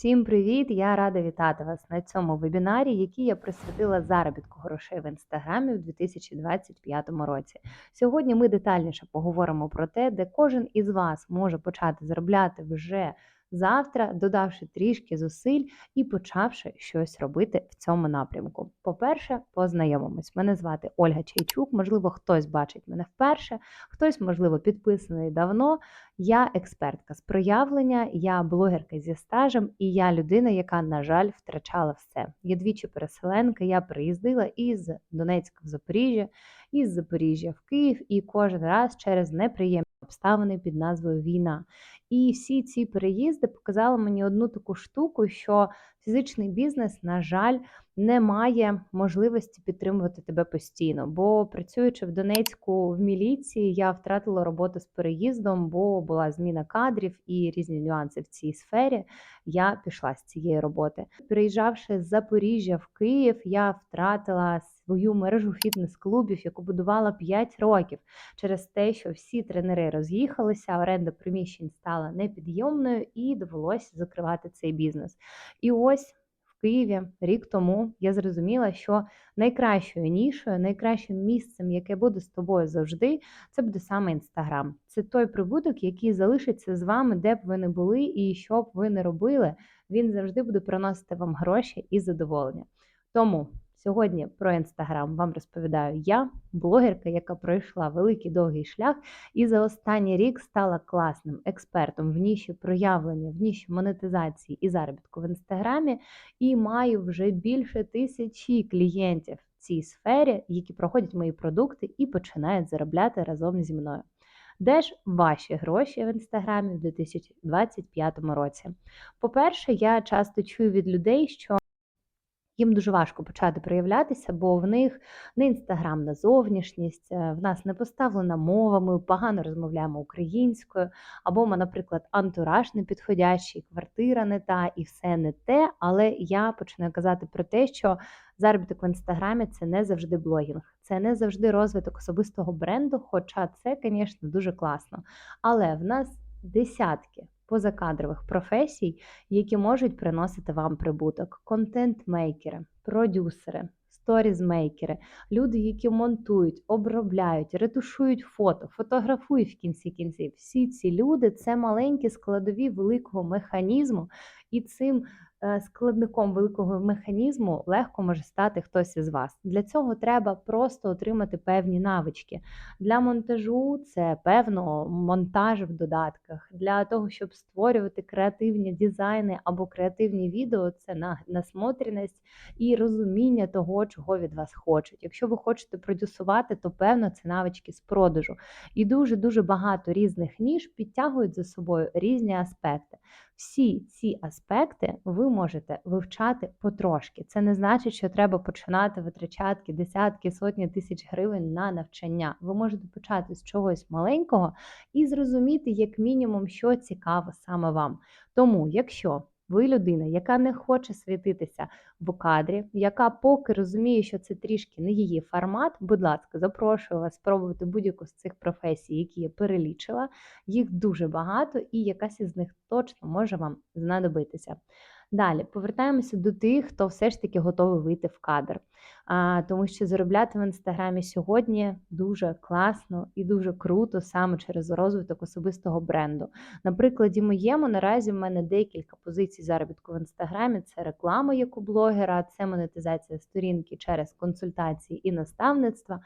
Всім привіт! Я рада вітати вас на цьому вебінарі, який я присвятила заробітку грошей в інстаграмі в 2025 році. Сьогодні ми детальніше поговоримо про те, де кожен із вас може почати заробляти вже завтра, додавши трішки зусиль і почавши щось робити в цьому напрямку. По-перше, познайомимось. Мене звати Ольга Чайчук. Можливо, хтось бачить мене вперше, хтось, можливо, підписаний давно. Я експертка з проявлення, я блогерка зі стажем, і я людина, яка, на жаль, втрачала все. Я двічі переселенка, я приїздила із Донецька в Запоріжжя, із Запоріжжя в Київ, і кожен раз через неприємні обставини під назвою Війна. І всі ці переїзди показали мені одну таку штуку, що фізичний бізнес, на жаль, не має можливості підтримувати тебе постійно. Бо працюючи в Донецьку в міліції, я втратила роботу з переїздом, бо була зміна кадрів і різні нюанси в цій сфері. Я пішла з цієї роботи. Переїжджавши з Запоріжжя в Київ, я втратила свою мережу фітнес-клубів, яку будувала 5 років, через те, що всі тренери роз'їхалися, оренда приміщень стала непідйомною і довелося закривати цей бізнес. І ось. Києві рік тому я зрозуміла, що найкращою нішою, найкращим місцем, яке буде з тобою завжди, це буде саме інстаграм. Це той прибуток, який залишиться з вами, де б ви не були, і що б ви не робили, він завжди буде приносити вам гроші і задоволення. Тому Сьогодні про інстаграм вам розповідаю я, блогерка, яка пройшла великий довгий шлях, і за останній рік стала класним експертом в ніші проявлення, в ніші монетизації і заробітку в інстаграмі, і маю вже більше тисячі клієнтів в цій сфері, які проходять мої продукти і починають заробляти разом зі мною. Де ж ваші гроші в інстаграмі в 2025 році? По-перше, я часто чую від людей, що їм дуже важко почати проявлятися, бо в них не інстаграмна зовнішність, е, в нас не поставлена мова, ми погано розмовляємо українською, або ми, наприклад, антураж не підходящий, квартира не та і все не те. Але я починаю казати про те, що заробіток в інстаграмі це не завжди блогінг, це не завжди розвиток особистого бренду, хоча це, звісно, дуже класно. Але в нас десятки позакадрових професій, які можуть приносити вам прибуток: контент-мейкери, продюсери. Сторізмейкери, люди, які монтують, обробляють, ретушують фото, фотографують в кінці кінців. Всі ці люди це маленькі складові великого механізму, і цим складником великого механізму легко може стати хтось із вас. Для цього треба просто отримати певні навички. Для монтажу це певно монтаж в додатках. Для того, щоб створювати креативні дизайни або креативні відео, це насмотреність і розуміння того, чого від вас хочуть. Якщо ви хочете продюсувати, то певно це навички з продажу. І дуже-дуже багато різних ніж підтягують за собою різні аспекти. Всі ці аспекти ви можете вивчати потрошки. Це не значить, що треба починати витрачати десятки, сотні тисяч гривень на навчання. Ви можете почати з чогось маленького і зрозуміти, як мінімум, що цікаво саме вам. Тому, якщо ви людина, яка не хоче світитися в кадрі, яка поки розуміє, що це трішки не її формат. Будь ласка, запрошую вас спробувати будь-яку з цих професій, які я перелічила. Їх дуже багато, і якась із них точно може вам знадобитися. Далі повертаємося до тих, хто все ж таки готовий вийти в кадр. А, Тому що заробляти в інстаграмі сьогодні дуже класно і дуже круто саме через розвиток особистого бренду. На прикладі моєму наразі в мене декілька позицій заробітку в інстаграмі: це реклама як у блогера, це монетизація сторінки через консультації і наставництва,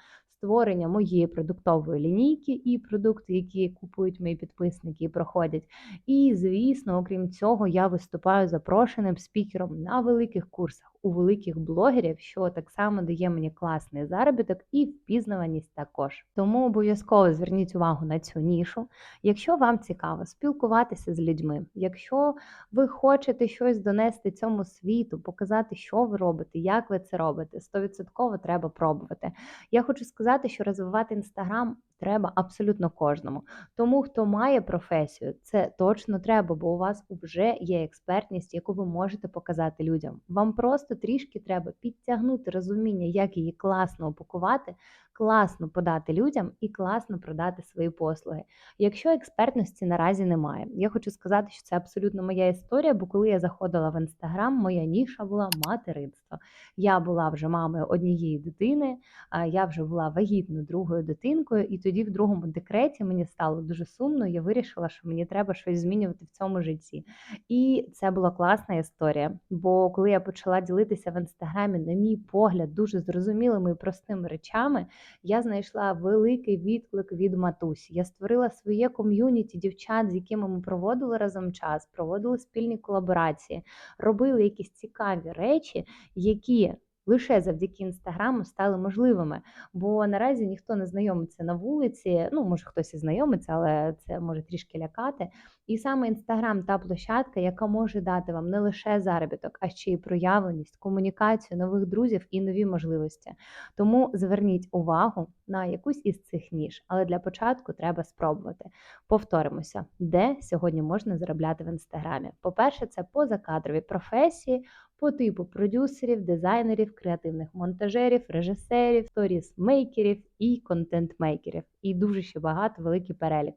створення моєї продуктової лінійки і продукти, які купують мої підписники і проходять. І, звісно, окрім цього, я виступаю запрошеним спікером на великих курсах у великих блогерів, що так само дає мені класний заробіток і впізнаваність також. Тому обов'язково зверніть увагу на цю нішу. Якщо вам цікаво спілкуватися з людьми, якщо ви хочете щось донести цьому світу, показати, що ви робите, як ви це робите, 100% треба пробувати. Я хочу сказати, що розвивати інстаграм треба абсолютно кожному. Тому, хто має професію, це точно треба, бо у вас вже є експертність, яку ви можете показати людям. Вам просто трішки треба підтягнути розуміння, як її класно упакувати, класно подати людям і класно продати свої послуги. Якщо експертності наразі немає, я хочу сказати, що це абсолютно моя історія, бо коли я заходила в інстаграм, моя ніша була материнство. Я була вже мамою однієї дитини, я вже була вагітною другою дитинкою, і тоді в другому декреті мені стало дуже сумно. Я вирішила, що мені треба щось змінювати в цьому житті. І це була класна історія. Бо коли я почала ділитися в інстаграмі, на мій погляд, дуже зрозумілими і простими речами, я знайшла великий відклик від матусі. Я створила своє ком'юніті дівчат, з якими ми проводили разом час, проводили спільні колаборації, робили якісь цікаві речі, які лише завдяки інстаграму стали можливими. Бо наразі ніхто не знайомиться на вулиці. Ну, може, хтось і знайомиться, але це може трішки лякати. І саме інстаграм та площадка, яка може дати вам не лише заробіток, а ще й проявленість, комунікацію, нових друзів і нові можливості. Тому зверніть увагу на якусь із цих ніж, але для початку треба спробувати. Повторимося, де сьогодні можна заробляти в інстаграмі. По-перше, це позакадрові професії по типу продюсерів, дизайнерів, креативних монтажерів, режисерів, сторіс-мейкерів і контент-мейкерів. І дуже ще багато великий перелік.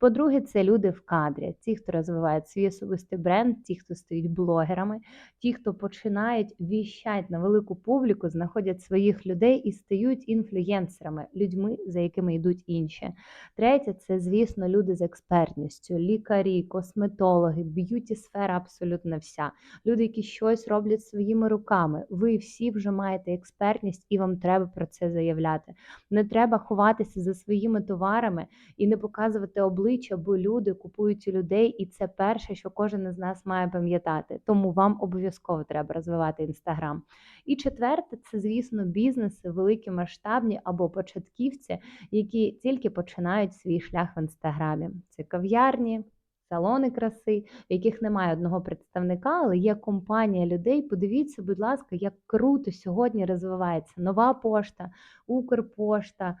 По-друге, це люди в кадрі, ті, хто розвивають свій особистий бренд, ті, хто стають блогерами, ті, хто починають віщать на велику публіку, знаходять своїх людей і стають інфлюєнсерами, людьми, за якими йдуть інші. Третє, це, звісно, люди з експертністю, лікарі, косметологи, б'юті сфера абсолютно вся. Люди, які щось роблять своїми руками. Ви всі вже маєте експертність, і вам треба про це заявляти. Не треба ховатися за своїми товарами і не показувати обличчя обличчя, бо люди купують людей, і це перше, що кожен із нас має пам'ятати. Тому вам обов'язково треба розвивати інстаграм. І четверте, це, звісно, бізнеси, великі масштабні або початківці, які тільки починають свій шлях в інстаграмі. Це кав'ярні салони краси, в яких немає одного представника, але є компанія людей. Подивіться, будь ласка, як круто сьогодні розвивається нова пошта, Укрпошта,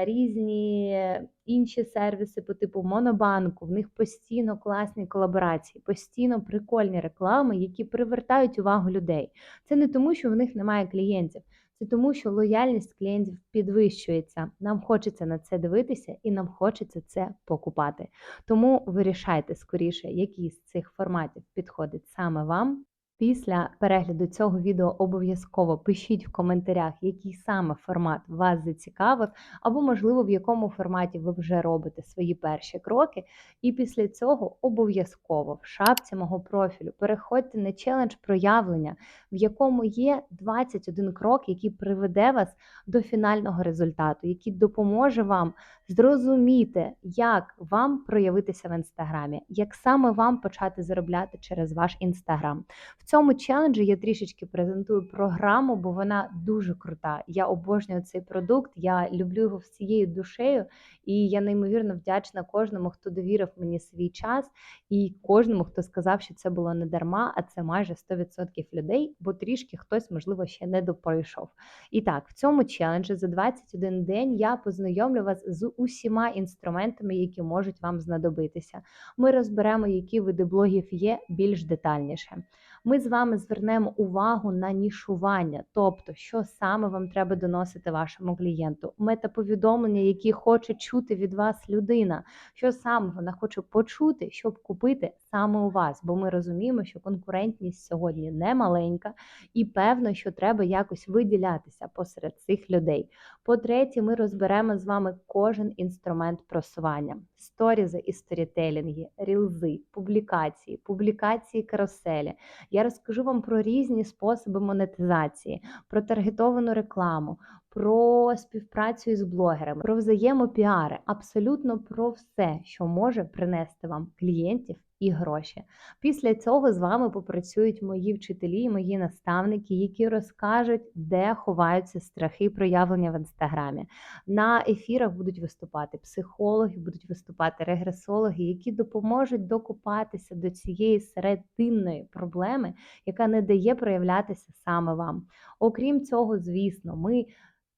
різні інші сервіси по типу Монобанку. В них постійно класні колаборації, постійно прикольні реклами, які привертають увагу людей. Це не тому, що в них немає клієнтів. Це тому, що лояльність клієнтів підвищується. Нам хочеться на це дивитися і нам хочеться це покупати. Тому вирішайте скоріше, який з цих форматів підходить саме вам. Після перегляду цього відео обов'язково пишіть в коментарях, який саме формат вас зацікавив, або, можливо, в якому форматі ви вже робите свої перші кроки. І після цього обов'язково в шапці мого профілю переходьте на челендж проявлення, в якому є 21 крок, який приведе вас до фінального результату, який допоможе вам зрозуміти, як вам проявитися в інстаграмі, як саме вам почати заробляти через ваш інстаграм В цьому челенджі я трішечки презентую програму, бо вона дуже крута. Я обожнюю цей продукт, я люблю його всією душею, і я неймовірно вдячна кожному, хто довірив мені свій час, і кожному, хто сказав, що це було не дарма, а це майже 100% людей, бо трішки хтось, можливо, ще не доприйшов. І так, в цьому челенджі за 21 день я познайомлю вас з усіма інструментами, які можуть вам знадобитися. Ми розберемо, які види блогів є більш детальніше ми з вами звернемо увагу на нішування, тобто, що саме вам треба доносити вашому клієнту, метаповідомлення, які хоче чути від вас людина, що саме вона хоче почути, щоб купити саме у вас. Бо ми розуміємо, що конкурентність сьогодні не маленька, і певно, що треба якось виділятися посеред цих людей. По-третє, ми розберемо з вами кожен інструмент просування: сторізи і сторітелінги, рілзи, публікації, публікації каруселі. Я розкажу вам про різні способи монетизації, про таргетовану рекламу, про співпрацю із блогерами, про взаємопіари, абсолютно про все, що може принести вам клієнтів і гроші. Після цього з вами попрацюють мої вчителі, і мої наставники, які розкажуть, де ховаються страхи проявлення в інстаграмі. На ефірах будуть виступати психологи, будуть виступати регресологи, які допоможуть докупатися до цієї серединної проблеми, яка не дає проявлятися саме вам. Окрім цього, звісно, ми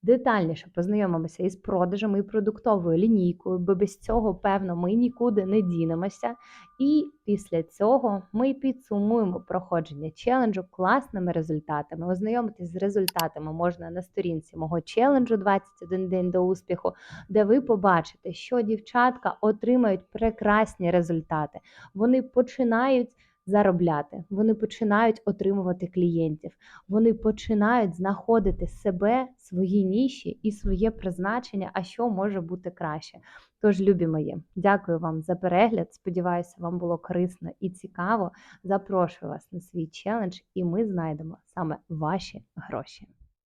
Детальніше познайомимося із продажами і продуктовою лінійкою, бо без цього, певно, ми нікуди не дінемося. І після цього ми підсумуємо проходження челенджу класними результатами. Ознайомитись з результатами можна на сторінці мого челенджу 21 день до успіху, де ви побачите, що дівчатка отримають прекрасні результати. Вони починають заробляти, вони починають отримувати клієнтів, вони починають знаходити себе, свої ніші і своє призначення, а що може бути краще. Тож, любі мої, дякую вам за перегляд. Сподіваюся, вам було корисно і цікаво. Запрошую вас на свій челендж, і ми знайдемо саме ваші гроші.